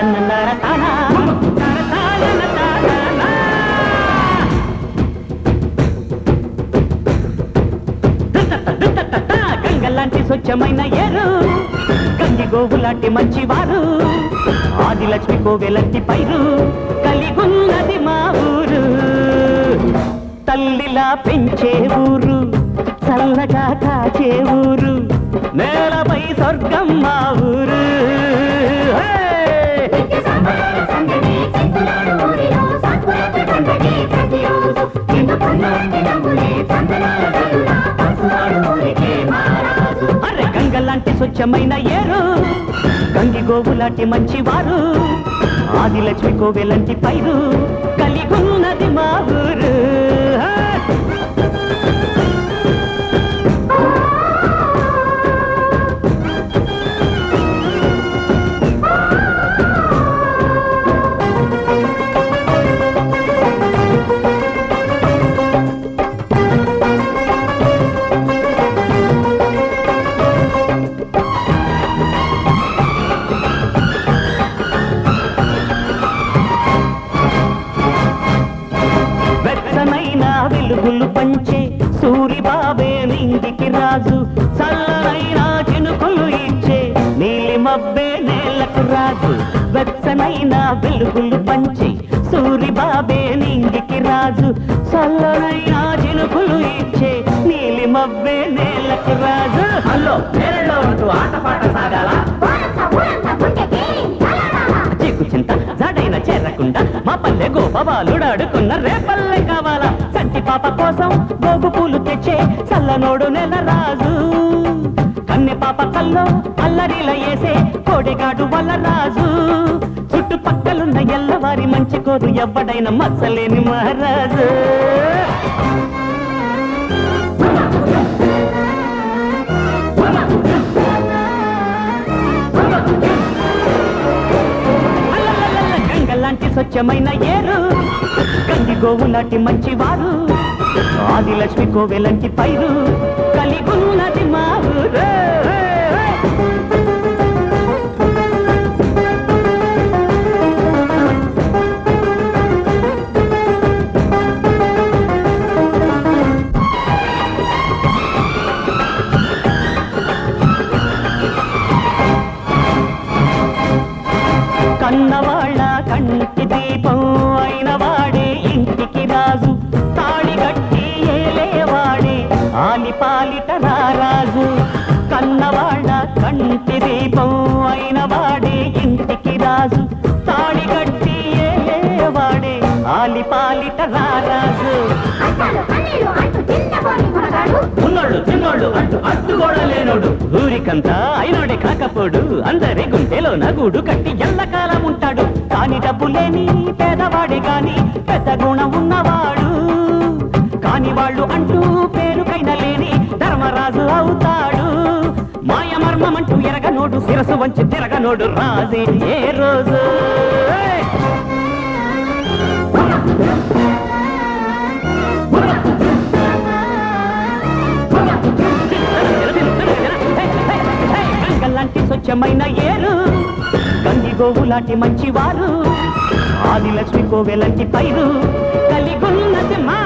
తన్నర గంగలాంటి స్వచ్ఛమైన ఏరు. గంగి గోవు లాంటి మంచివారు. ఆదిలక్ష్మి కోవెలంటి పైరు. కలిగున్నది మా ఊరు. తల్లిలా పెంచే ఊరు. చల్లగా కాచే ఊరు. నేలపై స్వర్గం మా ఊరు. లాంటి స్వచ్ఛమైన ఏరు. గంగి గోవు లాంటి మంచివారు. ఆదిలక్ష్మి కోవెలంటి పైరు. కలిగున్నది మా ఊరు. వెలుగులు పంచే సూరిబాబే నింగికి రాజు. చల్లనైన చినుకులు ఇచ్చే నీలి మబ్బే నేలకు రాజు. వెచ్చనైన వెలుగులు పంచే సూరిబాబే నింగికి రాజు. చల్లనైన చినుకులు ఇచ్చే నీలి మబ్బే నేలకు రాజు. హలో నేలలో ఉంటూ ఆటపాట సాగాల? చిక్కు చింత జడైన చేరకుండా మా పల్లె గోపవాలుడాడుకున్న రేపల్లె కావాలా? చంటి పాప కోసం గోగు పూలు తెచ్చే చల్లనోడు నెల రాజు. కన్నె పాప కల్లో అల్లరిల వేసే కోడెగాడు వల్ల రాజు. చుట్టుపక్కలున్న ఎల్లవారి మంచి కోరు ఎవ్వడైనా మచ్చలేని మహారాజు. గంగలాంటి స్వచ్ఛమైన ఏరు. గంగి గోవు లాంటి మంచివారు. ఆదిలక్ష్మి కోవెలంటి పైరు. కన్నవాళ్ళ కంటి దీపం అయిన వాడే ఇంటికి రాజు. తాళి గట్టి ఏలేవాడే ఆలి పాలిట రారాజు ఉన్నోళ్ళు తిన్నోళ్ళు అంటూ అడ్డుగోడ లేనోడు. ఊరికంతా అయినోడే కాకపోడు అందరి గుంటెలో నగుడు కట్టి ఎల్లకాలం ఉంటాడు. కాని డబ్బు లేని పేదవాడే గాని పెద్ద గుణం ఉన్నవాడు. కాని వాళ్ళు అంటూ పేరుకైన లేని ధర్మరాజు అవుతాడు. మాయమర్మమంటూ ఎరగనోడు శిరసు వంచి తిరగనోడు రాజే ఏ రోజు ఏయ్! స్వచ్ఛమైన ఏరు గంగి గోవు లాంటి మంచివారు ఆదిలక్ష్మి కోవెలంటి పైరు కలిగున్నది మా